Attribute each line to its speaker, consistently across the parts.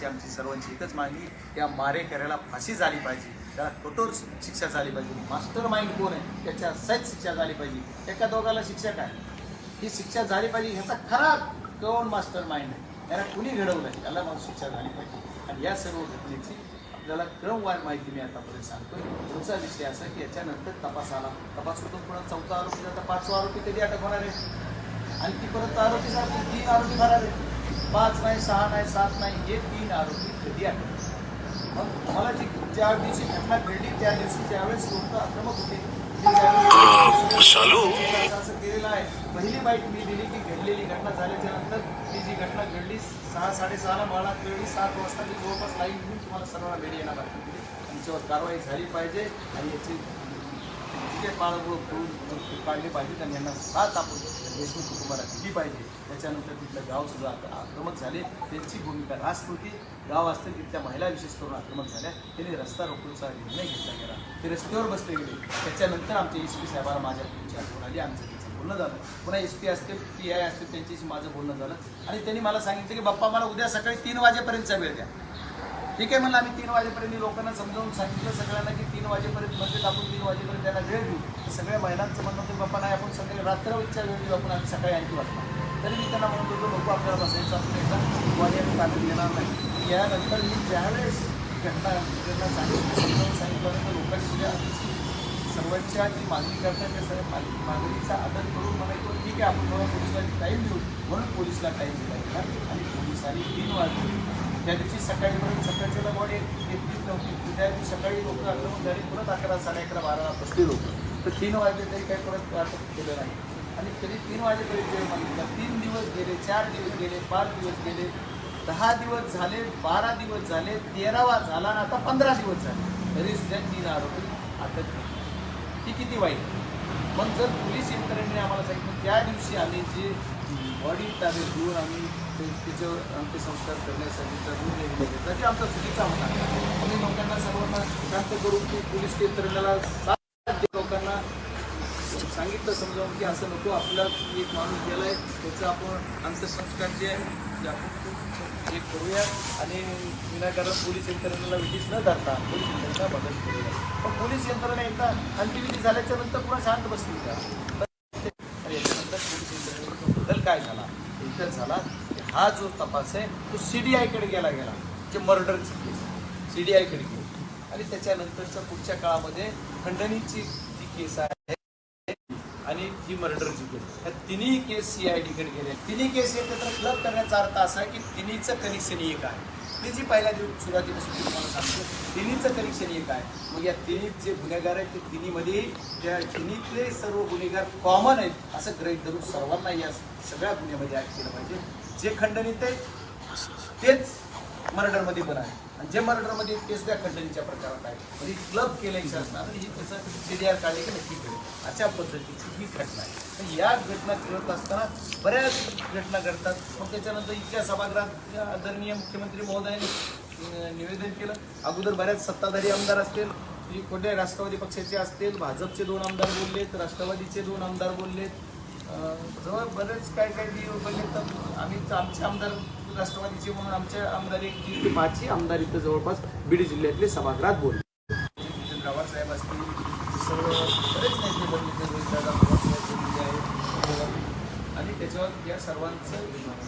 Speaker 1: सरकारची आमची सर्वांची एकच मागणी त्या मारेकऱ्याला फाशी झाली पाहिजे. त्याला कठोर शिक्षा झाली पाहिजे. मास्टर माइंड कोण आहे? त्याच्या सहित शिक्षा झाली पाहिजे. एका दोघाला शिक्षा काय? ही शिक्षा झाली पाहिजे ह्याचा खरा कोण मास्टर माइंड आहे? त्याला कुणी घडवलं त्याला मग शिक्षा झाली पाहिजे. आणि या सर्व घटनेची आपल्याला क्रमवार माहिती मी आतापर्यंत सांगतोय. पुढचा विषय असा की याच्यानंतर तपास आला तपास करून पुन्हा चौथा आरोपी आता पाचवा आरोपी कधी अटक होणार आहे? आणि ती परत आरोपी सांगतो तीन आरोपी भरावे. पाच नाही सहा नाही सात नाही हे तीन आरोपी कधी अटक मग मला जी ज्या दिवशी घटना घडली त्या दिवशी ज्यावेळेस लोक आक्रमक होते ते? असं केलेलं आहे. पहिली बाईट मी दिली की घडलेली घटना झाल्याच्यानंतर ही जी घटना घडली सहा साडेसहाला मला कळली सात वाजता मी जवळपास लाईन घेऊन तुम्हाला सर्वांना भेट येणार आमच्यावर कारवाई झाली पाहिजे आणि याची जिथे पाळगोळ करून काढली पाहिजे. आणि यांना साथ आपण देशमुख कुटुंबाला दिली पाहिजे. त्याच्यानंतर तिथलं गावसुद्धा आक्रमक झाले. त्यांची भूमिका रास्त होती. गाव असतील तिथल्या महिला विशेष करून आक्रमक झाल्या. त्यांनी रस्ता रोखूचा निर्णय घेतला गेला. ते रस्त्यावर बसले गेले. त्याच्यानंतर आमच्या एस पी साहेबांना माझ्या तुमची आठवण आली. आमचं त्यांचं बोलणं झालं. पुन्हा एस पी असतील पी आय असतील त्यांच्याशी माझं बोलणं झालं. आणि त्यांनी मला सांगितलं की बाप्पा मला उद्या सकाळी तीन वाजेपर्यंतचा वेळ द्या. ठीक आहे म्हणलं आम्ही तीन वाजेपर्यंत लोकांना समजावून सांगितलं सगळ्यांना की तीन वाजेपर्यंत म्हणजे आपण तीन वाजेपर्यंत त्यांना वेळ देऊ. सगळ्या महिलांचं म्हणणं होतं बाप्पा नाही आपण सगळे रात्रच्या वेळ देऊ आपण आम्ही सकाळी आणखी वाजता. तरी मी त्यांना म्हणत होतो लोक आपल्याला बसायचं आपण एकदा वाजेने ताब्यात येणार नाही. यानंतर मी ज्यावेळेस घटना घटना सांगितलं समजावून सांगितलं तर लोकांनी सुद्धा सर्वांच्या जी मागणी करतात त्या सर्व मागणीचा आदर करून म्हणायचो ठीक आहे आपण थोडा पोलिसला टाईम देऊ. म्हणून पोलिसला टाईम दिला गेला आणि पोलिसांनी तीन वाजले त्या दिवशी सकाळीपर्यंत सकाळच्या एक घेतलीच नव्हती त्या सकाळी लोक आक्रमण झाली परत अकरा साडे अकरा बाराला बसले लोक तर तीन वाजले तरी काही परत वाटप केलं नाही. आणि तरी तीन वाजेपर्यंत जेव्हा मागितलं तीन दिवस गेले चार दिवस गेले पाच दिवस गेले दहा दिवस झाले बारा दिवस झाले तेरावा झाला आणि आता पंधरा दिवस झाले. तरी सुद्धा तीन आरोपी अटक ती किती वाईट. मग जर पोलीस यंत्रणेने आम्हाला सांगितलं त्या दिवशी आम्ही जे बॉडी ताब्यात घेऊन आम्ही ते- त्याच्यावर अंत्यसंस्कार करण्यासाठी निर्णय घेतला आमचा चुकीचा होता. आम्ही लोकांना सर्वांना शांत करून की पोलीस केंद्राला लोकांना सांगितलं समजावून की असं नको आपला एक माणूस गेलाय त्याचं आपण अंत्यसंस्कार जे आहे ते आपण हे करूया आणि विनाकारण पोलीस यंत्रणेला विधीच न धरता पोलीस यंत्रणेला मदत करूया. पण पोलीस यंत्रणा एकदा अंत्यविधी झाल्याच्यानंतर पुन्हा शांत बसली का? आणि याच्यानंतर पोलीस यंत्रणेचा बदल काय झाला एकच झाला हा जो तपास आहे तो सी डी आयकडे गेला गेला जे मर्डरची केस. सी डी आयकडे गेली. आणि त्याच्यानंतरच्या पुढच्या काळामध्ये खंडणीची जी केस आहे आणि जी मर्डरची केस. ह्या तिन्ही केस सी आय डीकडे गेले. तिन्ही केस एकत्र क्लब करण्याचा अर्थ असा की तिन्हीचं कनेक्शन एक आहे. मी जी पहिल्या दिवस सुरुवातीपासून तुम्हाला सांगतो तिन्हीचं कनेक्शन एक आहे. मग या तिन्ही जे गुन्हेगार आहेत ते तिन्हीमध्ये त्या तिन्हीतले सर्व गुन्हेगार कॉमन आहेत असं ग्रहित धरून सर्वांना या सगळ्या गुन्ह्यामध्ये ॲड केलं पाहिजे. जे खंडणीत आहे तेच मर्डरमध्ये पण आहे. आणि जे मर्डरमध्ये तेच त्या खंडणीच्या प्रकारात आहे. म्हणजे क्लब केलं शासनानं ही त्याचं सी डी आर काढले की नक्की कळेल अशा पद्धतीची ही घटना आहे. या घटना घडत असताना बऱ्याच घटना घडतात. मग त्याच्यानंतर इथल्या सभागृहात आदरणीय मुख्यमंत्री महोदयांनी निवेदन केलं. अगोदर बऱ्याच सत्ताधारी आमदार असतील म्हणजे कोणत्या राष्ट्रवादी पक्षाचे असतील भाजपचे दोन आमदार बोललेत राष्ट्रवादीचे दोन आमदार बोललेत जवळ बरेच काय काय मी बोलले तर आम्ही आमचे आमदार राष्ट्रवादीचे म्हणून आमच्या आमदार एक जी आमदार इथं जवळपास बीड जिल्ह्यातले सभागृहात बोलले. नितीन असतील सर्व बरेच नेते बोलले रोहितदादा आहेत. आणि त्याच्यावर या सर्वांचं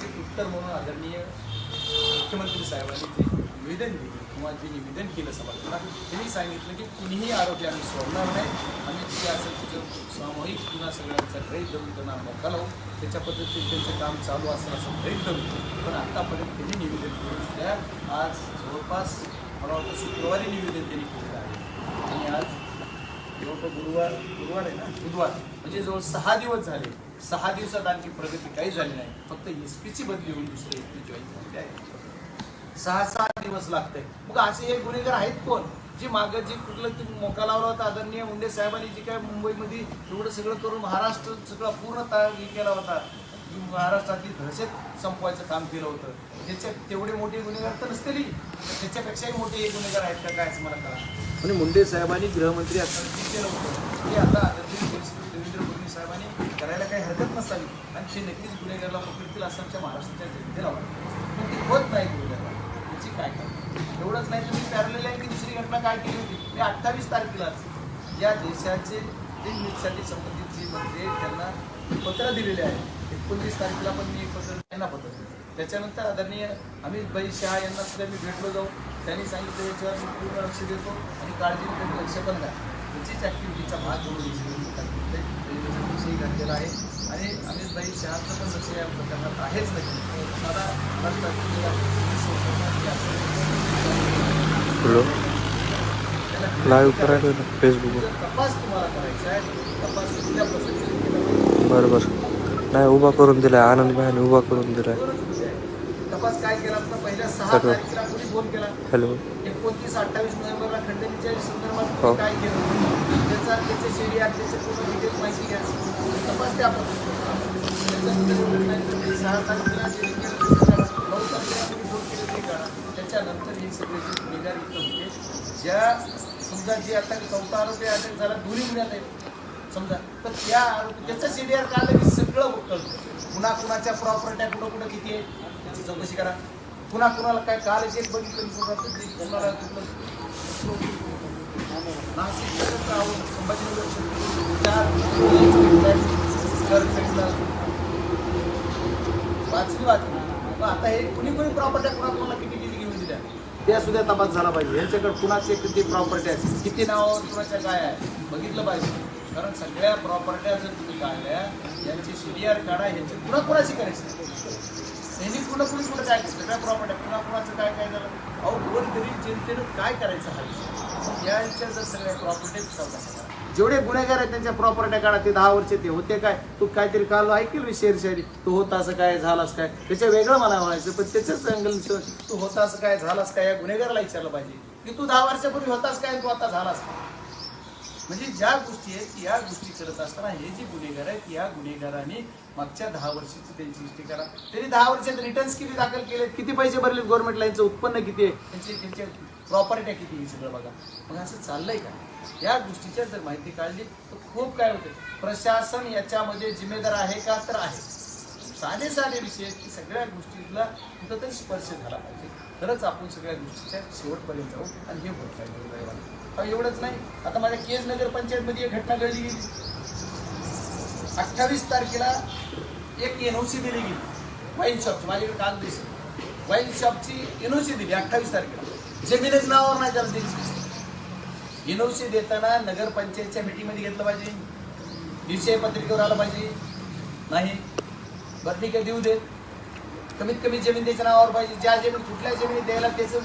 Speaker 1: एक उत्तर म्हणून आदरणीय मुख्यमंत्री साहेबांनी जे निवेदन दिलं किंवा जे निवेदन केलं सभागृहात त्यांनी सांगितलं की कुणीही आरोपी आम्ही सोडणार नाही. आम्ही असेल त्याचं सामूहिक पुन्हा सगळ्यांचा गैर धरून त्यांना मोका लावून त्याच्या पद्धतीने त्यांचं काम चालू असेल असं गैर धरून पण आत्तापर्यंत त्यांनी निवेदन करून सुद्धा आज जवळपास मला वाटतं शुक्रवारी निवेदन त्यांनी केलेलं आहे. आणि आज जवळपास गुरुवार गुरुवार आहे ना? बुधवार. म्हणजे जवळ सहा दिवस झाले. सहा दिवसात आणखी प्रगती काही झाली नाही. फक्त एस पीची बदली होऊन दुसरी एस पी जॉईन झालेले आहे. सहा सहा दिवस लागते मग असे हे गुन्हेगार आहेत कोण? जे मागं जे कुठलं ते मोका लावला होता आदरणीय मुंडे साहेबांनी जे काय मुंबईमध्ये एवढं सगळं करून महाराष्ट्र सगळं पूर्ण ता हे केला होता. महाराष्ट्रातली दहशत संपवायचं काम केलं होतं. त्याच्यात तेवढे मोठे गुन्हेगार तर नसतील. त्याच्यापेक्षाही मोठे हे गुन्हेगार आहेत का काय असं मला कळा म्हणजे मुंडे साहेबांनी गृहमंत्री असताना जे केलं होतं ते आता आदरणीय देवेंद्र फडणवीस साहेबांनी करायला काही हरकत नसावी. आणि ते नक्कीच गुन्हेगारला पकडतील असं आमच्या महाराष्ट्राच्या जनतेला वाटतं. पण ते होत नाही गुन्हेगार. त्याची काय काय एवढंच नाही तर मी पॅरलेल आहे की दुसरी घटना काय केली होती. मी अठ्ठावीस तारखेलाच या देशाचे नीटसाठी संबंधित जी मंत्री त्यांना पत्र दिलेले आहे. एकोणतीस तारखेला पण मी पत्र त्यांना पत्र दिलं. त्याच्यानंतर आदरणीय अमित भाई शहा यांना सुद्धा मी भेटलो जाऊ त्यांनी सांगितलं याच्यावर मी पूर्ण लक्ष देतो आणि काळजी लक्ष पण द्या. याचीच ॲक्टिव्हिटीचा भाग म्हणून विषयी घातलेला आहे. आणि अमित भाई शहाचं पण लक्ष या प्रकरणात आहेच नाही. मला
Speaker 2: लाईव्ह करायला फेसबुकवर
Speaker 1: तपास तुम्हाला करायचा आहे तपास कुठल्या पद्धतीने
Speaker 2: बरं बरं नाही उभा करून दिलाय. आनंद भाईने उभा करून
Speaker 1: आहे. तपास काय केला? तर पहिल्या सहा. तारखेला कोणी फोन केला?
Speaker 2: हॅलो.
Speaker 1: एकोणतीस अठ्ठावीस नोव्हेंबरला खंडणीच्या संदर्भात
Speaker 2: हो.
Speaker 1: काय केलं? त्याचा त्याचे शेडी आहे त्याचे पूर्ण डिटेल माहिती घ्या. तपास. त्याच्यानंतर ते सहा तारखेला जे केलं ते करा. नऊ तारखेला तुम्ही फोन केले ते करा. त्याच्यानंतर हे सगळे जे गुन्हेगार इथं होते ज्या समजा जे आता चौथा आरोपी अटक झाला दोन्ही गुन्ह्यात आहेत. समजा. तर त्या आरोपी त्याचं सीडीआर काढलं की सगळं कळतं कुणा कुणाच्या प्रॉपर्ट्या कुठं कुठं किती आहे? त्याची चौकशी म्हणजे करा. पुन्हा कुणाला काय काल एक बघितलं कुणाला नाशिक संभाजीनगर चार वाचली वाचली. मग आता हे कुणी कुणी प्रॉपर्ट्या कुणा कुणाला किती किती घेऊन दिल्या? त्या सुद्धा तपास झाला पाहिजे. यांच्याकडे कुणाचे किती प्रॉपर्टी आहेत किती नावावर कुणाच्या काय आहे बघितलं पाहिजे. कारण सगळ्या प्रॉपर्ट्या जर तुम्ही काढल्या यांची सीडीआर काढा ह्यांचे कुणा कुणाशी करायचं त्यांनी कुणा कुणी कुठं काय केलं? सगळ्या प्रॉपर्ट्या कुणा कुणाचं काय काय झालं? अहो गोर गरीब जनतेनं काय करायचं हा विषय? यांच्या जर सगळ्या प्रॉपर्टीज चौकशा जेवढे गुन्हेगार आहेत त्यांच्या प्रॉपर्ट्या काढा ते दहा वर्ष ते होते काय? तू काहीतरी काल ऐकेल मी शेर तू होता असं काय झालास काय? त्याच्या वेगळं मला म्हणायचं पण त्याच्याच अँगल तू होता असं काय झालास काय? या गुन्हेगाराला विचारलं पाहिजे. की तू दहा वर्षापूर्वी होतास काय तू आता झालास? काय म्हणजे ज्या गोष्टी आहेत या गोष्टी करत असताना हे जे गुन्हेगार आहेत या गुन्हेगारांनी मागच्या दहा वर्षाची त्यांची हिस्ट्री करा त्यांनी दहा वर्षात रिटर्न्स किती दाखल केले किती पैसे भरले? गव्हर्नमेंट लाईनचं उत्पन्न किती आहे? त्यांचे त्यांच्या प्रॉपर्ट्या किती हे सगळं बघा. मग असं चाललंय का? या गोष्टीच्या जर माहिती काढली तर खूप काय होते? प्रशासन याच्यामध्ये जिम्मेदार आहे का? तर आहे. साधे साधे विषय की सगळ्या गोष्टीला कुठंतरी स्पर्श झाला पाहिजे. खरंच आपण सगळ्या गोष्टीच्या शेवटपर्यंत जाऊ आणि हे होत पाहिजे एवढंच नाही. आता माझ्या केज नगर पंचायतमध्ये एक घटना घडली. गेली अठ्ठावीस तारखेला एक एन ओ सी दिली गेली. वाईन शॉपची माझ्याकडे काल दिस वाईन शॉपची एन ओ सी दिली अठ्ठावीस तारखेला. जमीनच नावावर नाही त्याला दिली. सी देताना नगरपंचायतच्या मीटिंगमध्ये घेतलं पाहिजे. विषय पत्रिकेवर आलं पाहिजे. नाही. बरं ठीक आहे देऊ दे कमीत कमी जमीन त्याच्या नावावर पाहिजे. ज्या जमीन कुठल्या जमिनीत द्यायला त्याचं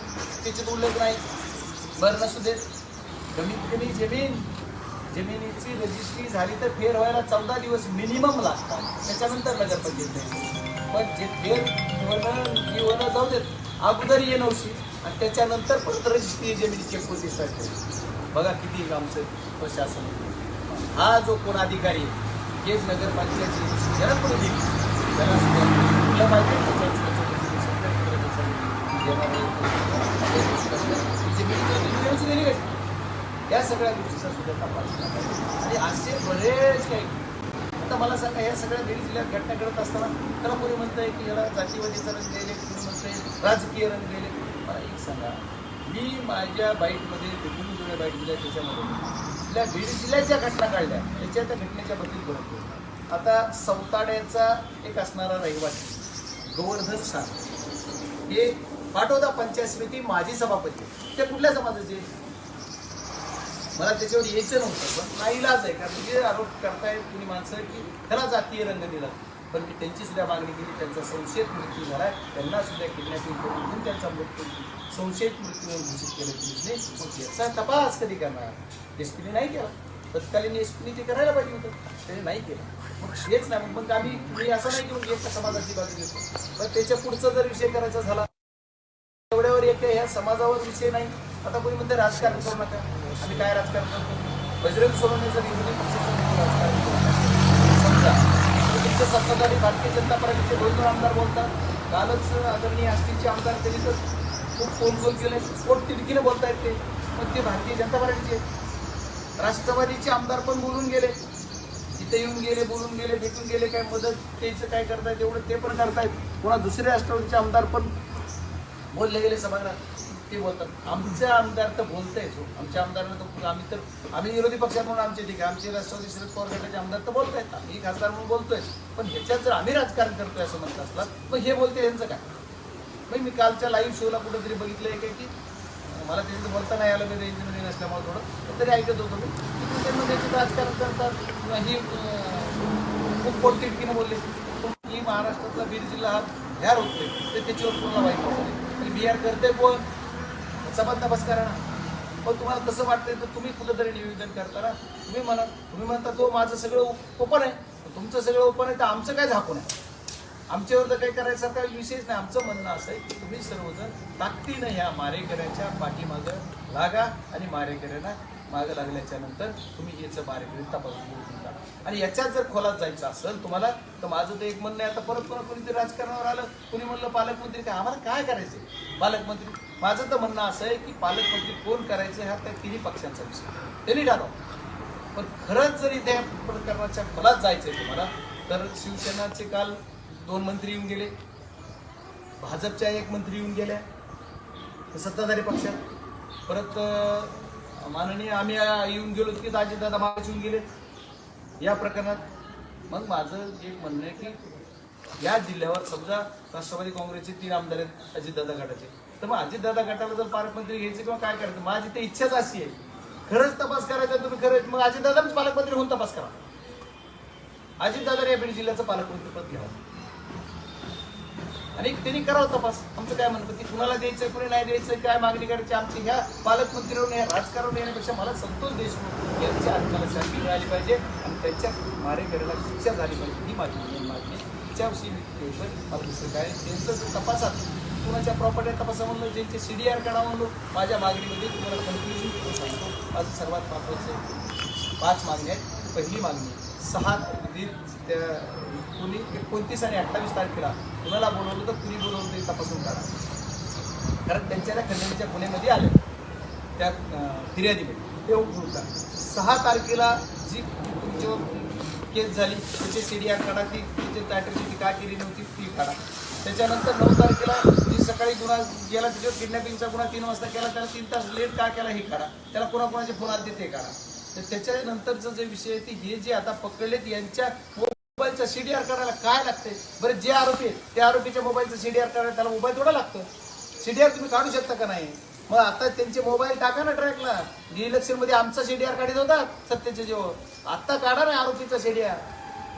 Speaker 1: त्याच्यात उल्लेख नाही. बरं नसू दे कमीत कमी जमीन जमिनीची रजिस्ट्री झाली तर फेर व्हायला चौदा दिवस मिनिमम लागतात. त्याच्यानंतर नगरपंचायत नाही पण जे फेर होणं ही जाऊ देत. अगोदर ये नवशी. आणि त्याच्यानंतर परत रजिस्ट्री जमिनीची एकोणतीस तारखेला बघा किती आमचं प्रशासन. हा जो कोण अधिकारी आहे हेच नगरपंचायतची जरा कोणी दिली जरा सुद्धा पाहिजे या सगळ्या गोष्टीचा सुद्धा तपास आणि असे बरेच काही. आता मला सांगा या सगळ्या बीड जिल्ह्यात घटना घडत असताना त्याला कोणी म्हणतंय की याला जातीवादीचा रंग दिले कोणी म्हणतंय राजकीय रंग दिले मला एक सांगा. मी माझ्या बाईकमध्ये दोन जुळ्या बाईक दिल्या त्याच्यामध्ये आपल्या बीड जिल्ह्याच्या घटना काढल्या त्याच्या त्या घटनेच्या बद्दल बोलतो आता सौताड्याचा एक असणारा रहिवासी गोवर्धन सार हे पाटोदा पंचायत समिती माजी सभापती. ते कुठल्या समाजाचे? मला त्याच्यावर यायचं नव्हतं पण नाईलाज आहे. कारण जे आरोप करतायत कुणी माणसं की त्याला जातीय रंग दिला. पण मी त्यांची सुद्धा मागणी केली त्यांचा संशयित मृत्यू झाला त्यांना सुद्धा किडनॅपिंग करून घेऊन त्यांचा मृत्यू संशयित मृत्यू म्हणून घोषित केलं पोलिसने मग याचा तपास कधी करणार? एस पीने नाही केला. तत्कालीन एस पीने ते करायला पाहिजे होतं. त्याने नाही केलं. मग हेच नाही मग आम्ही मी असं नाही की एक समाजाची बाजू घेतो. पण त्याच्या पुढचा जर विषय करायचा झाला एवढ्यावर एक ह्या समाजावर विषय नाही. आता कोणी म्हणते राजकारण करू नका. आम्ही काय राजकारण करतो? बजरंग सोनवणे जर विरोधी पक्षाचं राजकारण समजा तर सत्ताधारी भारतीय जनता पार्टीचे दोन दोन आमदार बोलतात. कालच आदरणीय आष्टीचे आमदार त्यांनी तर खूप फोन फोन केले? पोट तिडकीने बोलतायत ते? पण ते भारतीय जनता पार्टीचे राष्ट्रवादीचे आमदार पण बोलून गेले. तिथे येऊन गेले बोलून गेले भेटून गेले काय मदत त्याचं काय करतायत एवढं ते पण करतायत. पुन्हा दुसरे राष्ट्रवादीचे आमदार पण बोलले गेले सभागृहात. ते बोलतात. आमचे आमदार तर बोलतायच हो. आमच्या आमदारांना तर आम्ही तर आम्ही विरोधी पक्षात म्हणून आमचे ठीक आहे. आमचे राष्ट्रवादी शरद पवार गटाचे आमदार तर बोलतायत. आम्ही खासदार म्हणून बोलतोय. पण ह्याच्यात जर आम्ही राजकारण करतोय असं म्हणत असलात मग हे बोलते यांचं काय? मग मी कालच्या लाईव्ह शोला कुठेतरी आहे काय की मला त्यांचं बोलता नाही आलं मी रेंजमध्ये नसल्यामुळे थोडं पण तरी ऐकत होतो मी की त्यांना त्याचं राजकारण करतात. ही खूप पोटतिडकीनं बोलले. पण ही महाराष्ट्रातला बीड जिल्हा हा बिहार होतोय ते त्याच्यावर कोणाला वाईट वाटतंय आणि बिहार करते कोण? सभात तपास करा ना. पण तुम्हाला कसं वाटतंय तर तुम्ही कुठंतरी निवेदन करता ना. तुम्ही म्हणा तुम्ही म्हणता तो माझं सगळं ओपन आहे. तुमचं सगळं ओपन आहे तर आमचं काय झाकून आहे? आमच्यावर तर काही करायचं काही विशेष नाही. आमचं म्हणणं असं आहे की तुम्ही सर्वजण ताकदीनं ह्या मारेकऱ्याच्या पाठीमागं लागा आणि मारेकऱ्यांना मागं लागल्याच्या नंतर तुम्ही याचं मारेकरी तपासून घेऊन आणि याच्यात जर खोलात जायचं असेल तुम्हाला तर माझं तर एक म्हणणं आहे आता परत कोणा कोणीतरी राजकारणावर आलं कोणी म्हणलं पालकमंत्री काय आम्हाला काय करायचं पालकमंत्री माझं तर म्हणणं असं आहे की पालकमंत्री कोण करायचं हा त्या तिन्ही पक्षांचा विषय. त्यांनी ठरवा. पण खरंच जर इथे प्रकरणाच्या खोलात जायचं आहे तुम्हाला तर शिवसेनाचे काल दोन मंत्री येऊन गेले भाजपच्या एक मंत्री येऊन गेल्या सत्ताधारी पक्षात परत माननीय आम्ही येऊन गेलो की दादा मागे येऊन गेले. या प्रकरणात मग माझं एक म्हणणं आहे की या जिल्ह्यावर समजा राष्ट्रवादी काँग्रेसचे तीन आमदार आहेत अजितदादा गटाचे. तर मग अजितदादा गटाला जर पालकमंत्री घ्यायचे किंवा काय करायचं? माझी ते इच्छाच अशी आहे. खरंच तपास करायचा तुम्ही खरंच. मग अजितदादाच पालकमंत्री होऊन तपास करा. अजितदादा या बीड जिल्ह्याचं पालकमंत्रीपद घ्यावं. आणि त्यांनी करावं तपास. आमचं काय म्हणतं की कुणाला द्यायचं कुणी नाही द्यायचं काय मागणी करायची आमची ह्या पालकमंत्रीवर या राजकारण येण्यापेक्षा मला संतोष देशमुख यांच्या आत्म्याला शांती मिळाली पाहिजे आणि त्यांच्या मारेकऱ्याला शिक्षा झाली पाहिजे. ही माझी main मागणी आहे. तिच्याविषयी मी केवळ मला दुसरं काय त्यांचं जो तपासात कुणाच्या प्रॉपर्टी तपासा म्हणलो ज्यांचे सी डी आर कडा म्हणलो माझ्या मागणीमध्ये तुम्हाला कन्क्लुजन सांगतो. माझं सर्वात महत्त्वाचं पाच मागणी आहेत. पहिली मागणी सहा त्या कुणी एकोणतीस आणि अठ्ठावीस तारखेला कुणाला बोलवलं तर कुणी बोलवलं ते तपासून करा. कारण त्यांच्या त्या खंडणीच्या गुन्ह्यामध्ये आले. त्या फिर्यादीमध्ये. ते उघडून सहा तारखेला जी तुमची केस झाली त्याची सी डी आर काढा ती तिची ती काय केली नव्हती ती काढा. त्याच्यानंतर नऊ तारखेला जी सकाळी गुन्हा गेला त्याच्यावर किडनॅपिंगचा गुन्हा तीन वाजता केला त्याला तीन तास लेट का केला हे काढा. त्याला कोणाकोणाचे फोन आले ते काढा. तर त्याच्यानंतरचं जे विषय आहे ते हे जे आता पकडलेत यांच्या मोबाईलचा सीडीआर करायला काय लागते बरं जे आरोपी आहेत त्या आरोपीच्या मोबाईलचं सीडीआर करायला त्याला मोबाईल थोडा लागतो. सीडीआर तुम्ही काढू शकता का नाही? मग आता त्यांचे मोबाईल टाका ना ट्रॅकला. जी आमचा सी आमचा सीडीआर काढत होता सत्तेचे जेव्हा हो. आत्ता काढा ना आरोपीचा सीडीआर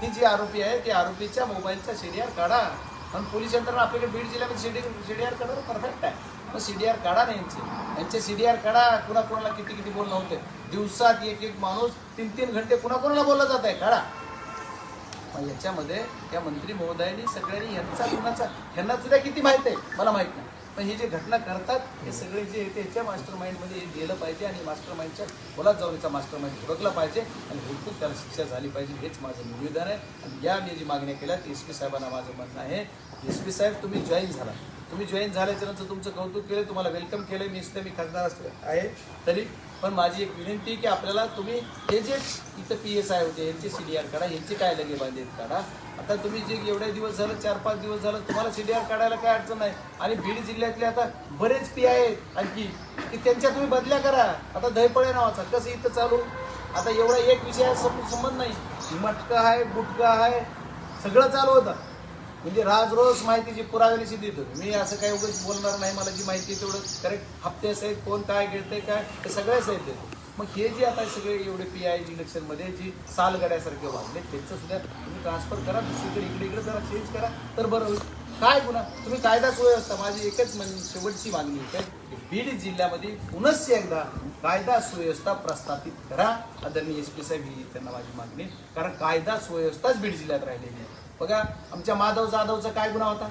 Speaker 1: ही जी आरोपी आहे ती आरोपीच्या मोबाईलचा सीडीआर काढा. आणि पोलीस यंत्रणा आपल्याकडे बीड जिल्ह्यामध्ये सीडी सीडीआर करणं परफेक्ट आहे. मग आर काढा ना यांचे. यांचे सी डी आर काढा कुणाकुणाला किती किती बोलणं होते दिवसात एक एक माणूस तीन तीन घंटे कुणाकुणाला बोललं बोलला जात आहे? काढा. मग याच्यामध्ये त्या मंत्री महोदयांनी सगळ्यांनी यांचा कुणाचा ह्यांना सुद्धा किती माहीत आहे? मला माहीत नाही. पण हे जे घटना करतात हे सगळे जे आहे याच्या मास्टर माइंडमध्ये गेलं पाहिजे आणि मास्टर माइंडच्या खोलात जाऊन याचा मास्टर माइंड ओळखलं पाहिजे आणि हेतून त्याला शिक्षा झाली पाहिजे हेच माझं निवेदन आहे. आणि या मी जी मागण्या केल्या एस पी साहेबांना माझं म्हणणं आहे. एस पी साहेब तुम्ही जॉईन झाला. तुम्ही जॉईन झाल्याच्यानंतर तुमचं कौतुक केलं तुम्हाला वेलकम केलं मी इथं मी खासदार असतो आहे. तरी पण माझी एक विनंती की आपल्याला तुम्ही हे जे इथं पी एस आय होते यांचे सी डी आर काढा यांचे काय लगे बांधेत काढा. आता तुम्ही जे एवढे दिवस झालं चार पाच दिवस झालं तुम्हाला सी डी आर काढायला काय अडचण नाही. आणि बीड जिल्ह्यातले आता बरेच पी आय आहेत आणखी की त्यांच्या तुम्ही बदल्या करा. आता दहीपळे नावाचा कसं इथं चालू? आता एवढा एक विषय संबंध नाही. मटका आहे गुटका आहे सगळं चालू होतं. म्हणजे राज रोज माहितीची पुराव्यानिशी देतो. मी असं काही उगाच बोलणार नाही मला जी माहिती आहे तेवढं करेक्ट हप्ते सहित कोण काय घेते काय ते सगळ्या सहित देतो. मग हे जे आता सगळे एवढे पी आय जी इलेक्शनमध्ये जी सालगड्यासारखे वागले त्यांचं सुद्धा तुम्ही ट्रान्सफर करा दुसरीकडे इकडे इकडे जरा चेंज करा तर बरं होईल. काय पुन्हा तुम्ही कायदा सुव्यवस्था माझी एकच शेवटची मागणी आहे काय बीड जिल्ह्यामध्ये पुनश्च एकदा कायदा सुव्यवस्था प्रस्थापित करा. आदरणीय एस पी साहेब ही त्यांना माझी मागणी कारण कायदा सुव्यवस्थाच बीड जिल्ह्यात राहिलेली आहे. बघा आमच्या माधव जाधवचा काय गुन्हा होता?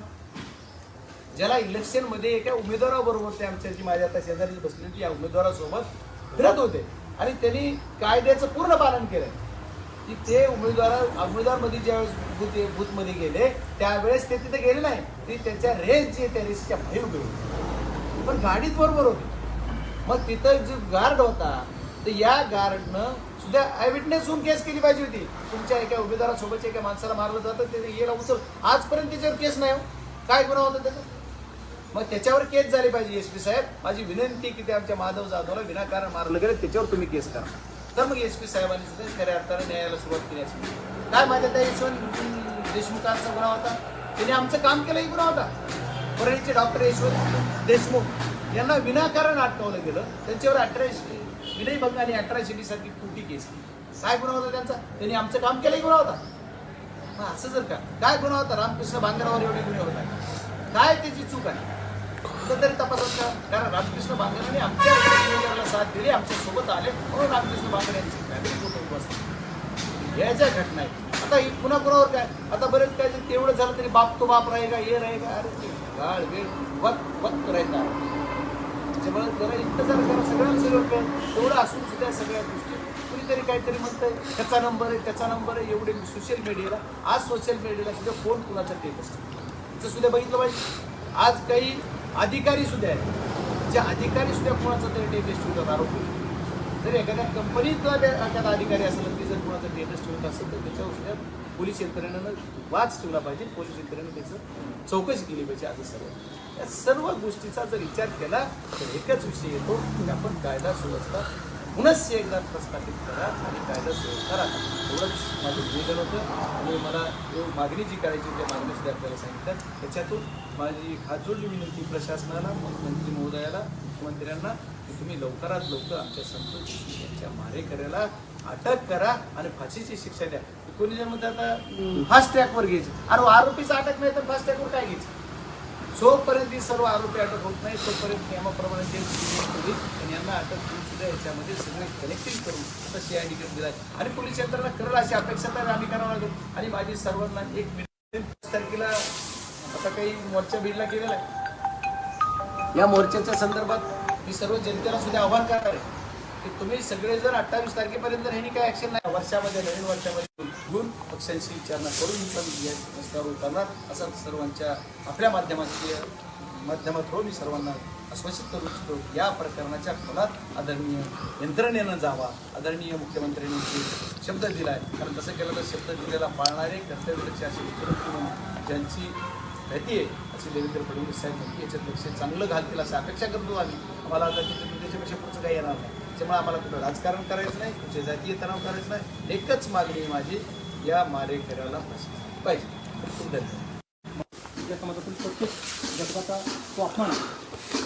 Speaker 1: ज्याला इलेक्शनमध्ये एका उमेदवाराबरोबर ते आमच्या जी माझ्या आता शेजारी बसली होती या उमेदवारासोबत फिरत होते. आणि त्यांनी कायद्याचं पूर्ण पालन केलं की ते उमेदवार उमेदवारमध्ये ज्यावेळेस बूथ बूथमध्ये गेले त्यावेळेस ते तिथे गेले नाही. ते त्यांच्या रेस जे त्या रेसच्या बाहेर उभे होते. पण गाडीत बरोबर होती. मग तिथं जो गार्ड होता तर या गार्डनं सुद्धा विटनेस होऊन केस केली पाहिजे होती. तुमच्या एका उमेदवारासोबतच्या एका माणसाला मारलं जातं ते येला उचल. आजपर्यंत त्याच्यावर केस नाही हो. काय गुन्हा होता त्याचा? मग त्याच्यावर केस झाली पाहिजे एस पी साहेब. माझी विनंती की ते आमच्या माधव जाधवला विनाकारण मारलं गेलं त्याच्यावर तुम्ही केस करा. तर मग एस पी साहेबांनी सुद्धा खऱ्या अर्थानं न्यायाला सुरुवात केली असेल. काय माझ्या त्या यशवंत देशमुखांचा गुन्हा होता? त्याने आमचं काम केलंही गुन्हा होता. परळीचे डॉक्टर यशवंत देशमुख यांना विनाकारण अटकवलं गेलं. त्यांच्यावर अठराशे विनयभंग आणि अठराशे सारखी कुटी केस केली. काय गुन्हा होता त्यांचा? त्यांनी आमचं काम केलंही गुन्हा होता. मग असं जर का. काय गुन्हा होता? रामकृष्ण बांगरावर एवढे गुन्हे होतात काय त्याची चूक आहे? कुठं तरी तपासत का कारण रामकृष्ण बांगराने आमच्या साथ दिली आमच्यासोबत आले. म्हणून रामकृष्ण बांगर यांची फॅमिली कुटुंब बसली या ज्या घटना आहेत. आता ही पुन्हा कुणावर काय? आता बरेच काय जे तेवढं झालं तरी बाप तो बाप राहेगा हे राहेगा अरे ते गाळ वेळ वक्त वक्त राहता म्हणजे जरा इंतजार करा सगळ्यांना सगळं कळ असून सुद्धा सगळ्या गोष्टी. कुणीतरी काहीतरी म्हणतंय त्याचा नंबर आहे त्याचा नंबर आहे एवढे सोशल मीडियाला आज सोशल मीडियाला सुद्धा फोन कुणाचा टेक असतो? तिचं सुद्धा बघितलं पाहिजे. आज काही अधिकारी सुद्धा आहेत जे अधिकारी सुद्धा कुणाचा तरी टेटेस्ट ठेवतात आरोप जर एखाद्या कंपनीतला एखादा अधिकारी असेल की जर कुणाचा टेटेस्ट ठेवत असेल तर त्याच्यावर सुद्धा पोलीस यंत्रणेनं वाच ठेवला पाहिजे. पोलीस यंत्रणेनं त्याचं चौकशी केली पाहिजे आज सर्व या सर्व गोष्टीचा जर विचार केला तर एकच विषय येतो की आपण कायदा सुव्यवस्था पुनश्च एकदा प्रस्थापित करा आणि कायदा सुव्यवस्था राखा. एवढंच माझं निवेदन होतं. आणि मला जो मागणी जी करायची त्या मागणी सुद्धा आपल्याला सांगितलं. त्याच्यातून माझी हात जोडली विनंती प्रशासनाला मुख्यमंत्री महोदयाला मुख्यमंत्र्यांना की तुम्ही लवकरात लवकर आमच्या संतोष यांच्या मारेकऱ्याला अटक करा आणि फाशीची शिक्षा द्या. कोणी जर म्हणतात आता फास्ट ट्रॅकवर घ्यायचं. अरे आरोपीचा अटक नाही तर फास्ट ट्रॅकवर काय घ्यायचं? जोपर्यंत ही सर्व आरोपी अटक होत नाही तोपर्यंत नियमाप्रमाणे जे होईल आणि यांना अटक करून सुद्धा याच्यामध्ये सगळे कनेक्टिंग करून या सीआयडी दिला आणि पोलीस यंत्रणा करेल अशी अपेक्षा तर आम्ही करावं लागेल. आणि माझी सर्वांना एक मिनिट तारखेला आता काही मोर्चा बीडला केलेला आहे. या मोर्चाच्या संदर्भात मी सर्व जनतेला सुद्धा आव्हान करणार आहे. की तुम्ही सगळे जर अठ्ठावीस तारखेपर्यंत ह्यांनी काही ऍक्शन नाही वर्षामध्ये नवीन वर्षामध्ये घेऊन पक्षांशी विचारणा करून पण या रस्त्यावर उतरणार असं सर्वांच्या आपल्या माध्यमाची माध्यमातून मी सर्वांना आश्वासित करू इच्छितो या प्रकरणाच्या खोलात आदरणीय यंत्रणेनं जावा. आदरणीय मुख्यमंत्र्यांनी जे शब्द दिला आहे कारण तसं केलं तर शब्द दिलेला पाळणारे कर्तव्यदक्ष असे मुख्यमंत्री ज्यांची ख्याती आहे असे देवेंद्र फडणवीस साहेब नक्की याच्यात लक्ष चांगलं घालतील असं अपेक्षा करतो आम्ही. आम्हाला आता त्याच्यापेक्षा पुढचं काही येणार नाही. त्यामुळे आम्हाला कुठं राजकारण करायचं नाही कुठे जातीय तणाव करायचं नाही. एकच मागणी माझी या मारेकऱ्याला पाहिजे.
Speaker 3: या समाजातील प्रत्येक घटकाचा तो अपमान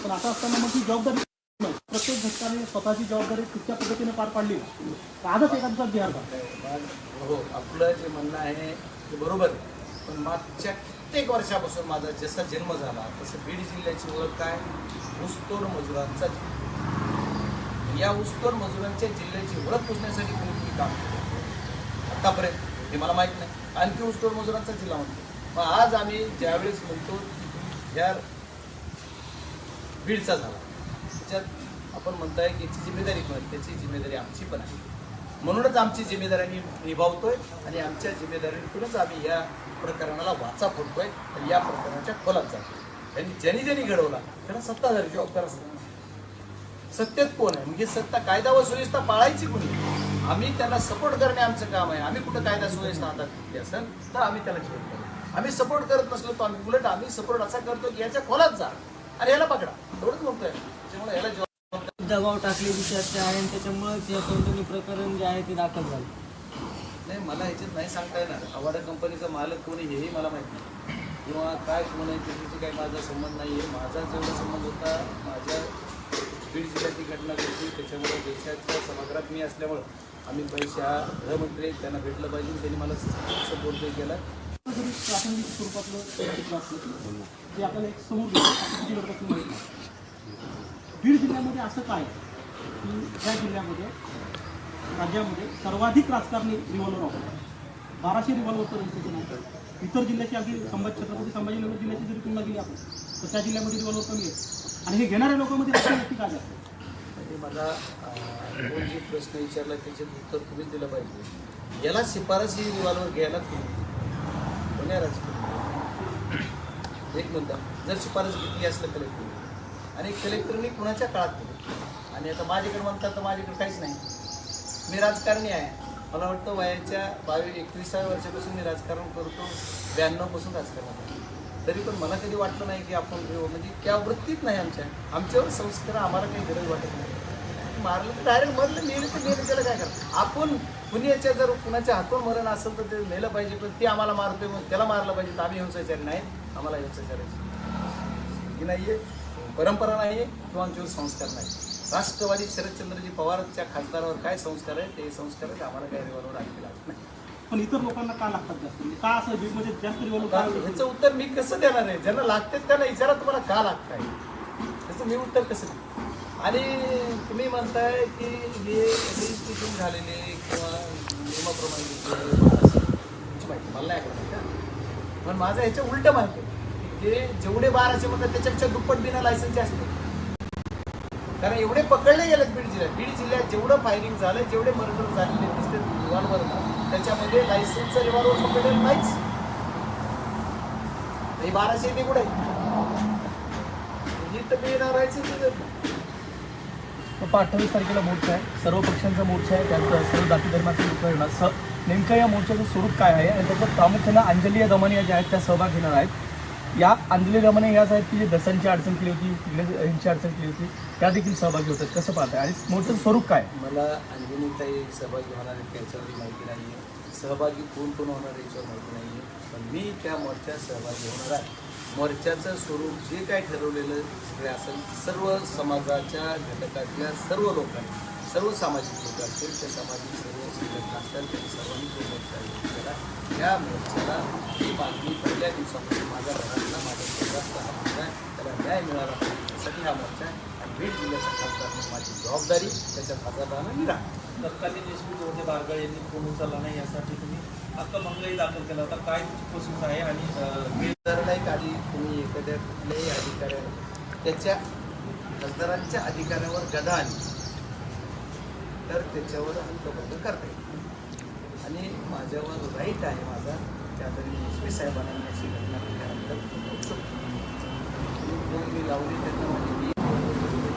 Speaker 3: पण आता असताना मग ती जबाबदारी. प्रत्येक घटकाने स्वतःची जबाबदारी तितक्या पद्धतीने पार पाडली. आजच एखादा बिहार
Speaker 1: हो आपलं जे म्हणणं आहे ते बरोबर पण मागच्या कित्येक वर्षापासून माझा जसा जन्म झाला तसं बीड जिल्ह्याची ओळख काय? ऊसतोड मजुरांचा या ऊसतोड मजुरांच्या जिल्ह्याची ओळख पुसण्यासाठी कोणी कोणी काम केलं. आतापर्यंत हे मला माहीत नाही. आणखी ऊसतोड मजुरांचा जिल्हा म्हणतो. मग आज आम्ही ज्यावेळेस म्हणतो या बीडचा झाला. त्याच्यात आपण म्हणताय की याची जिम्मेदारी पण त्याची जिम्मेदारी आमची पण आहे. म्हणूनच आमची जिम्मेदारी आम्ही निभावतोय आणि आमच्या जिम्मेदारीतूनच आम्ही या प्रकरणाला वाचा फोडतोय आणि या प्रकरणाच्या खोलात जातोय. त्यांनी ज्यांनी ज्यांनी घडवला त्यांना सत्ताधारी जबाबदार असतात. सत्तेत कोण आहे? म्हणजे सत्ता कायदा व सुव्यवस्था पाळायची कोणी? आम्ही त्यांना सपोर्ट करणे आमचं काम आहे. आम्ही कुठं कायदा सुव्यवस्था हातात घेतली असेल तर आम्ही त्याला जिवंत करू आम्ही सपोर्ट करत नसलो तर आम्ही उलट आम्ही सपोर्ट असा करतो की याच्या खोलात जा. आणि याला पकडा. एवढंच म्हणतोय. त्याच्यामुळे याला जबाब
Speaker 4: दबाव टाकलेली चर्चा आहे आणि त्याच्यामुळे ते कोणतं प्रकरण जे आहे ते दाखल झालं.
Speaker 1: नाही मला ह्याच्यात नाही सांगता येणार. आवाडा कंपनीचा मालक कोणी हेही मला माहीत नाही. किंवा काय कोण आहे त्याच्याशी काही माझा संबंध नाही आहे माझा जेवढा संबंध होता माझ्या बीड जिल्ह्याची घटना घडली. त्याच्यामुळे देशाच्या सभागृहात मी असल्यामुळं अमित भाई शहा गृहमंत्री त्यांना भेटलं पाहिजे. त्यांनी मला सपोर्ट केला
Speaker 3: प्रासंगिक स्वरूपातलं जे असलं आपल्याला एक समोर बीड जिल्ह्यामध्ये असं काय? की त्या जिल्ह्यामध्ये राज्यामध्ये सर्वाधिक राजकारणी रिव्हॉल्वर वापरतात बाराशे रिव्हॉल्वर तर रजिस्ट्रेशन आहे इतर जिल्ह्याची अगदी संभाजी छत्रपती संभाजीनगर जिल्ह्याची जरी तुलना केली आपण तर त्या जिल्ह्यामध्ये रिव्हॉल्वर कमी आहे आणि हे घेणाऱ्या लोकांमध्ये अशी व्यक्ती काय असतात
Speaker 1: आणि मला दोन जे प्रश्न विचारला त्याचे उत्तर तुम्हीच दिलं पाहिजे. याला शिफारसी रिव्हॉल्वर घ्यायला तुम्ही कोण्या राजकीय एक मुद्दा जर शिफारस घेतली असलं कलेक्टर आणि कलेक्टरनी कुणाच्या काळात केली? आणि आता माझ्याकडे म्हणतात तर माझ्याकडे काहीच नाही. मी राजकारणी आहे. मला वाटतं वयाच्या बावीस एकविसाव्या वर्षापासून मी राजकारण करतो. ब्याण्णवपासून राजकारण करतो. तरी पण मला कधी वाटलं नाही की आपण हो, म्हणजे त्या वृत्तीत नाही आमच्या. आमच्यावर संस्कार आम्हाला काही गरज वाटत नाही. मारलं तर डायरेक्ट मरलं नेलं तर नेलं त्याला काय करत आपण कुणीच्या जर कुणाच्या हातून मरण असेल तर ते नेलं पाहिजे पण ते आम्हाला मारतोय मग त्याला मारलं पाहिजे तर आम्ही हिंसाचारी नाही. आम्हाला हिंसाचारायची ही नाही आहे परंपरा नाही आहे किंवा आमच्यावर संस्कार नाही. राष्ट्रवादी शरदचंद्रजी पवारच्या खासदारावर काय संस्कार आहे ते संस्कार आहेत आम्हाला काही रिव्हॉल्वर आणखी लागत नाही.
Speaker 3: पण इतर लोकांना का लागतात जास्त? म्हणजे का असं बीडमध्ये जास्त रिव्हॉल्वर
Speaker 1: आता
Speaker 3: का
Speaker 1: ह्याचं उत्तर मी कसं देणार आहे? ज्यांना लागते त्यांना विचारा तुम्हाला का लागत आहे त्याचं मी उत्तर कसं देऊ? आणि तुम्ही म्हणताय की हे रजिस्ट्रेशन झालेले किंवा नियमाप्रमाणे माहिती मला नाही का पण माझं ह्याच्या उलट माहिती आहे की जेवढे बाराचे म्हणतात त्याच्यापेक्षा दुप्पट बिना लायसन्सचे असते कारण एवढे पकडले गेलेत बीड जिल्ह्यात. बीड जिल्ह्यात जेवढं फायरिंग झालं जेवढे मर्डर झालेले दिसते त्याच्यामध्ये लायसन्सचं रिव्हॉल्वर पकडलेलं नाहीच. हे बाराशे ते कुठे? ही तर मी राहायचं
Speaker 5: अठ्ठावीस तारखेला मोर्चा आहे. सर्व पक्षांचा मोर्चा आहे. त्यात सर्व जाती धर्माचे लोक येणार स नेमकं या मोर्चाचं स्वरूप काय आहे? आणि त्याच्यात प्रामुख्यानं अंजली दमानिया ज्या आहेत त्या सहभाग घेणार आहेत. या अंजली दमाने याच आहेत की जे दसांची अडचण केली होती तिकडे अडचण केली होती त्या देखील सहभागी होतात. कसं पाहताय? आणि मोठं स्वरूप काय?
Speaker 1: मला अंजनीताई सहभागी होणार आहेत त्याच्यावर माहिती नाही आहे सहभागी कोण कोण होणार याच्यावर माहिती नाही आहे पण मी त्या मोर्चात सहभागी होणार आहे. मोर्चाचं स्वरूप जे काय ठरवलेलं सगळे असेल सर्व समाजाच्या घटकातल्या सर्व लोकांनी सर्व सामाजिक लोक असतील त्या सामाजिक सर्व संघटना असतात त्यांनी सर्वांनी तो मोर्चा केला त्या मोर्चाला ही मागणी पहिल्या दिवसापासून माझ्या घरातला माझ्या शहरातला हा मोर्चा आहे. त्याला न्याय मिळाला पाहिजे यासाठी हा मोर्चा आहे. आणि बीड जिल्ह्याच्या खासदारांना माझी जबाबदारी त्याच्या खासदारांना मी राहणार
Speaker 6: तत्कालीन एसपी होते बारगळ यांनी फोन उचलला नाही यासाठी तुम्ही हक्कभंगही दाखल केला होता. काय प्रोसेस आहे आणि अं,
Speaker 1: जर नाही आधी तुम्ही एखाद्या कुठल्याही अधिकाऱ्यावर त्याच्या खासदारांच्या अधिकाऱ्यावर गदा आली तर त्याच्यावर हक्कभंग करता येईल आणि माझ्यावर राईट आहे माझा. त्यातरी तरी पी साहेबांना मी अशी घटना केल्यानंतर फोन मी लावली त्यांना म्हणजे माझी पी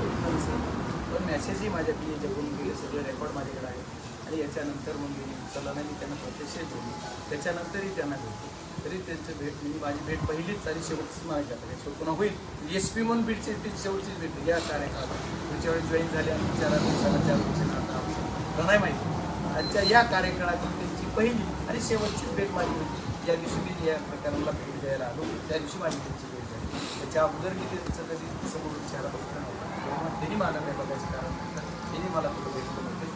Speaker 1: पण मेसेजही माझ्या पी एच्याकडून गेले. सगळे रेकॉर्ड माझ्याकडे आहे आणि याच्यानंतर मग मी सलाना नाही मी त्यांना प्रत्यक्ष बोलली. त्याच्यानंतरही त्यांना भेटली. तरी त्यांचं भेट मी माझी भेट पहिलीच आणि शेवटचीच माझ्याकडे आता शेवट पुन्हा होईल. एस पी म्हणून बीडची ती शेवटचीच भेट या कार्यकाळात पुढच्या वेळी जॉईन झाले आणि चार दिवसाला चार दिवसांना आता मला नाही माहिती? आजच्या या कार्यकाळातील पहिली आणि शेवटची भेट माझी होती. ज्या दिवशी मी या प्रकाराला भेट द्यायला आलो त्या दिवशी माझी त्यांची भेट झाली. त्याच्या अगोदर मी त्यांचं कधी समोर चेहरा बघितला नव्हता. त्यांनी मला नाही बघायचं कारण त्यांनी मला कुठं भेटलं नव्हते.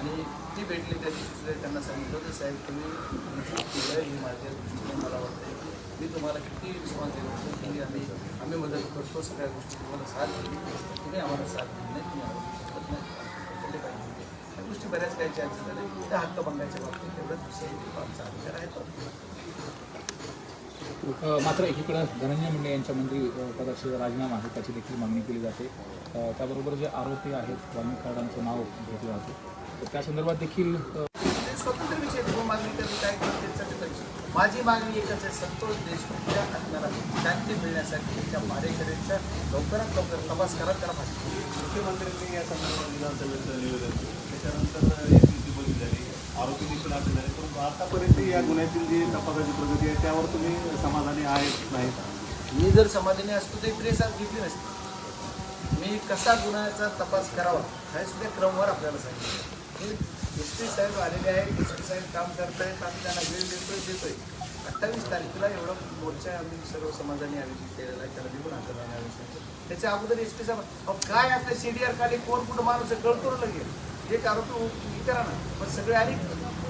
Speaker 1: आणि ती भेटली त्या दिवशी त्यांना सांगितलं होतं साहेब तुम्ही विजिट केलं हे माझ्या दृष्टीने मला वाटतं की मी तुम्हाला किती रिस्पॉन्स देऊ होतो की आम्ही आम्ही मदत करतो सगळ्या गोष्टी तुम्हाला साथ दिली. तुम्ही आम्हाला साथ दिली नाही तुम्ही गोष्टी बऱ्याच काही चान्सेस झाले त्या हक्क बंगायच्या बाबतीत तेवढंच विषय आमचा अधिकार आहे
Speaker 7: मात्र एकीकडे धनंजय मुंडे यांच्या मंत्री पदाचा राजीनामा आहे त्याची देखील मागणी केली जाते. त्याबरोबर जे आरोपी आहेत वाल्मिक कराडांचं नाव घेतलं जातं तर त्या संदर्भात देखील
Speaker 1: स्वतंत्र विषय मागणी करते काय करते माझी मागणी एकच आहे संतोष देशमुखच्या आत्म्याला शांती मिळण्यासाठी त्याच्या मारेकऱ्यांचा लवकरात लवकर तपास करा त्याला पाहिजे
Speaker 8: मुख्यमंत्र्यांनी या संदर्भात विधानसभेचं निवेदन केलं त्याच्यानंतर एक युती बदली झाली आरोपी देखील अटक झाले. परंतु आतापर्यंत या गुन्ह्यातील जी तपासाची प्रगती आहे त्यावर तुम्ही समाधानी आहेत नाहीत?
Speaker 1: मी जर समाधानी असतो तर प्रेस आज घेतली नसते. मी कसा गुन्ह्याचा तपास करावा हे सुद्धा क्रमवार आपल्याला सांगितलं. एस पी साहेब आलेले आहेत एस पी साहेब काम करतायत आम्ही त्यांना वेळ देतोय देतोय. अठ्ठावीस तारखेला एवढा मोर्चा आम्ही सर्व समाजाने आयोजित केलेला आहे त्याला निघून आंदोलन आयोजित त्याच्या अगोदर एस पी साहेब काय आता सी डी आर खाली कोण कुठं माणूस आहे कळतो लगेच. एक आरोपी विचारा ना पण सगळे आणि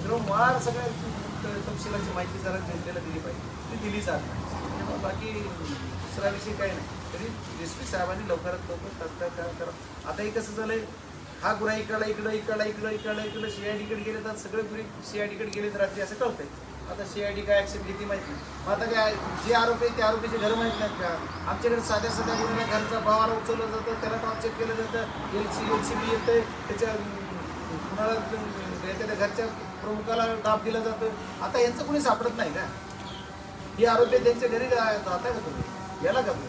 Speaker 1: मुळात सगळ्या तपशिलाची माहिती जरा जनतेला दिली पाहिजे. ती दिली जात नाही. बाकी दुसरा विषय काही नाही. तरी एस पी साहेबांनी लवकरात लवकर तात्काळ काय करा. आता हे कसं झालंय हा गुन्हा इकडला इकडं इकडला इकडं इकडला इकडं सी आय डीकडे गेले तर सगळे गुन्हे सी आय डीकडे गेले तर असं कळतंय. आता सी आय डी काय ॲक्शन घेते माहिती नाही. मग आता काय जे आरोपी आहे ते आरोपीचे घर माहीत नाहीत का? आमच्याकडे साध्या साध्या गुन्ह्याला घरचा भावाला उचललं जातं त्याला टॉप चेक केलं जातं. L C L C B येतं त्याच्या एखाद्या घरच्या प्रमुखाला डाब दिला जातो आता यांचं कोणी सापडत नाही का? हे आरोग्य त्यांच्या घरी जा- जाता का तुम्ही? याला का तुम्ही?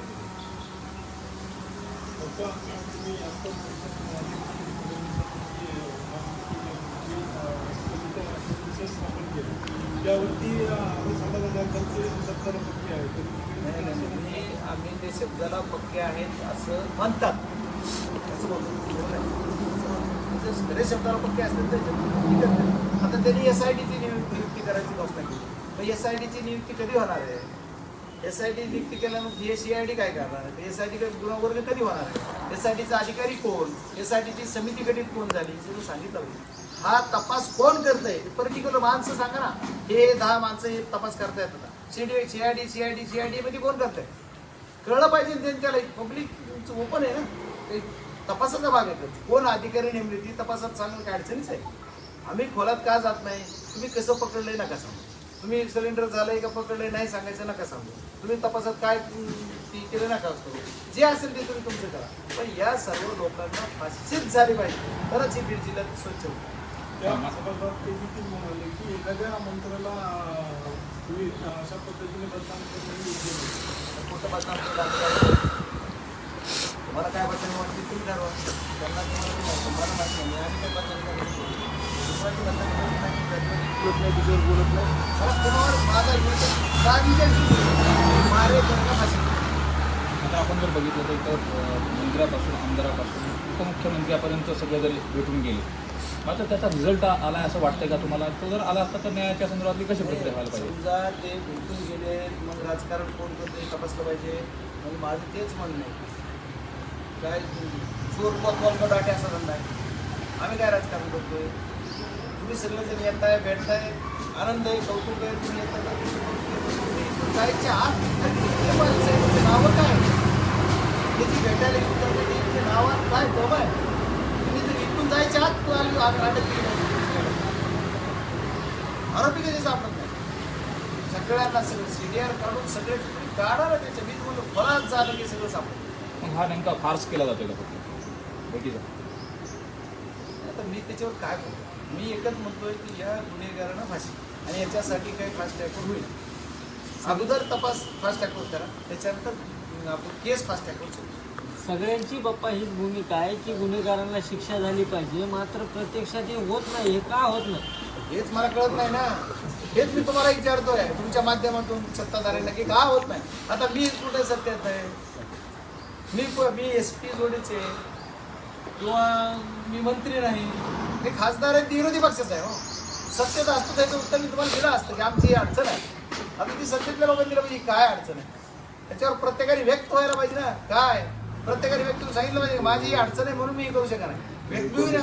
Speaker 8: यावरती आम्ही समाजाच्या आहेत
Speaker 1: नाही, नाही, नाही. आम्ही ते शब्दाला पक्के आहेत असं म्हणतात. असं बोलतो. जर खरे शब्दाला पक्के असतील तर आता त्यांनी एस आय डीची नियुक्ती करायची घोषणा केली मग एस आय डीची नियुक्ती कधी होणार आहे? एस आय डी नियुक्ती केल्यानंतर एस सी आय डी काय करणार आहे? एस आय डी गुणवर्ग कधी होणार आहे? एस आय डीचा अधिकारी कोण? एस आय डीची समिती गठीत कोण झाली? हे सांगितलं पाहिजे हा तपास कोण करतंय? पर्टिक्युलर माणसं सांगा ना. हे दहा माणसं हे तपास करतायत आता. सीडी सीआयडी सीआयडी सीआयडी मध्ये कोण करतंय? कळलं पाहिजे ना त्याला. पब्लिक ओपन आहे ना. ते तपासाचा भाग आहे. कोण अधिकारी नेमले ती तपासात सांगणं काय अडचणीच आहे? आम्ही खोलात का जात नाही? तुम्ही कसं पकडलंय नका सांगू. तुम्ही सिलेंडर झालंय का पकडलंय नाही सांगायचं नका सांगू. तुम्ही तपासात काय ती केलं नका करू. जे असेल ते तुम्ही तुमचं करा. पण या सर्व लोकांना फाशीच झाली पाहिजे. तरच ही बीड जिल्ह्यात स्वच्छ होईल.
Speaker 8: म्हणाले की एखाद्या मंत्र्याला तुम्ही अशा पद्धतीने बदनाम करणं योग्य
Speaker 1: बदनाम काय? तुम्हाला काय बदनामी वाटते तुम्ही ठरवा त्यांना तुम्हाला नाही, तुम्हाला माहिती नाही आम्ही काय त्याच्यावर बोलत नाही दुसऱ्यावर बोलत नाही मला कोणावर माझा विरोध रागीच्या मारे
Speaker 7: आता आपण जर बघितलं तर इथं अं, मंत्र्यापासून आमदारापासून उपमुख्यमंत्र्यापर्यंत सगळे जरी भेटून गेले मात्र त्याचा रिझल्ट आलाय असं वाटतंय का तुम्हाला? तो जर आला असता तर न्यायाच्या संदर्भातली कशी प्रक्रिया व्हायला पाहिजे?
Speaker 1: समजा ते भेटून गेले मग राजकारण कोण करते तपासलं पाहिजे. मग माझं तेच म्हणणं आहे. काय चोर पत्वाल डाटे असा धंदा आहे? आम्ही काय राजकारण करतोय? तुम्ही सगळेजण येताय भेटताय आनंद आहे कौतुक आहे तुम्ही येताय. तर तुम्ही इथून जायच्या आत किती माणसं आहेत? त्यांची नावं काय त्याची भेटायला येऊन जाते नावात काय दम आहे तुम्ही जर इथून जायच्या आत तू आली अटक केली आरोपी कधी सापडत नाही? सगळ्यांना सगळं सीडीआर काढून सगळे काढा त्याच्या मी तुम्हाला फळात झालं की सगळं सापडत.
Speaker 7: मग हा नेमका फार्स केला जातोय का फक्त भेटीचा
Speaker 1: आता मी त्याच्यावर काय बोलतो मी एकच म्हणतोय की या गुन्हेगारांना फाशी. आणि याच्यासाठी काही फास्ट ट्रॅकवर होईल. अगोदर तपास फास्ट ट्रॅकवर करा. त्याच्यानंतर आपण केस फास्ट ट्रॅकवर सोडू
Speaker 4: सगळ्यांची बाप्पा हीच भूमिका आहे की गुन्हेगारांना शिक्षा झाली पाहिजे. मात्र प्रत्यक्षात हे होत नाही हे का होत नाही?
Speaker 1: हेच मला कळत नाही ना. हेच मी तुम्हाला विचारतोय. तुमच्या माध्यमातून सत्ताधाऱ्यांना की का होत नाही? आता मी कुठे सत्यात आहे? मी प- मी एस पी जोडीचे किंवा मी मंत्री नाही. हे खासदार आहे विरोधी पक्षाचा आहे हो. सत्तेत असतं त्याचं उत्तर मी तुम्हाला दिलं असतं की आमची ही अडचण आहे. आता ती सत्तेतल्या लोकांनी दिलं पाहिजे काय अडचण आहे? त्याच्यावर प्रत्येकाने व्यक्त व्हायला पाहिजे ना. काय? प्रत्येकाने व्यक्त सांगितलं पाहिजे माझी ही अडचण आहे म्हणून मी हे करू शकणार नाही. व्यक्त होईल ना